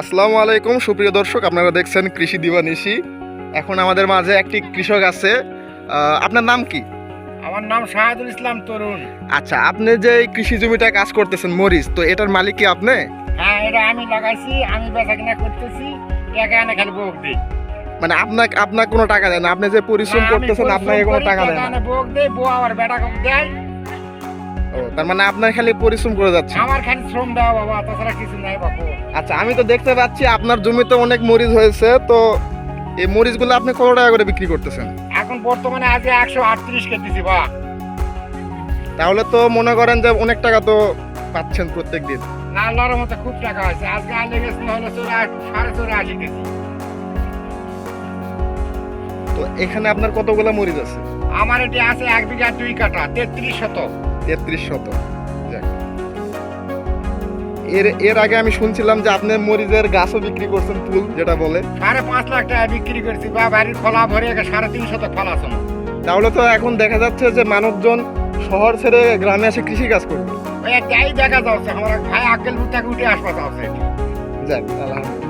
আসসালামু আলাইকুম সুপ্রিয় দর্শক আপনারা দেখছেন কৃষি দিবানিশি। এখন আমাদের মাঝে একটি কৃষক আছে। আপনার নাম কি? আমার নাম শাহাদুল ইসলাম তরুণ। আচ্ছা আপনি যে এই কৃষি জমিটা কাজ করতেছেন মরিচ তো এটার মালিক কি আপনি? হ্যাঁ এটা আমি লাগাইছি আমি বেচা কিনা করতেছি টাকা এনে খালি বোক দিই। মানে আপনাকে আপনার কোনো টাকা দেয় না আপনি যে পরিশ্রম হ্যাঁ, করতেছেন আপনাকে কোনো টাকা দেয় না। বোক দেই বউ আবার বেটা কম দেয় তার মানে আপনার খালি পরিশ্রম করে যাচ্ছে। আমার খালি শ্রম দেওয়া বাবা তাছাড়া কিছু নাই বাবু আচ্ছা আমি তো দেখতে পাচ্ছি আপনার জমিতে অনেক মরিচ হয়েছে তো এই মরিচগুলো আপনি কত টাকা করে বিক্রি করতেছেন? এখন বর্তমানে আজ একশো আটত্রিশ কেজিছি বা। তাহলে তো মনে করেন যে অনেক টাকা তো পাচ্ছেন প্রত্যেক দিন না আল্লাহর মতো খুব টাকা হয়েছে। আজকে আলে গেছে হলো সাড়ে চোরা আশি কেজি। তো এখানে আপনার কতগুলো মরিচ আছে? আমার এটি আছে এক বিঘা দুই কাটা তেত্রিশ শতক। তেত্রিশ শত এর এর আগে আমি শুনছিলাম যে আপনি মরিচের গাছও বিক্রি করছেন ফুল যেটা বলে। সাড়ে পাঁচ লাখ টাকা বিক্রি করছি বা বাড়ির ফলা ভরে সাড়ে তিন শতক ফল আছে। তাহলে তো এখন দেখা যাচ্ছে যে মানুষজন শহর ছেড়ে গ্রামে এসে কৃষি কাজ করবে। একটাই দেখা যাচ্ছে আমার ভাই আকেল থেকে উঠে আসবা যাচ্ছে যাক আলহামদুলিল্লাহ।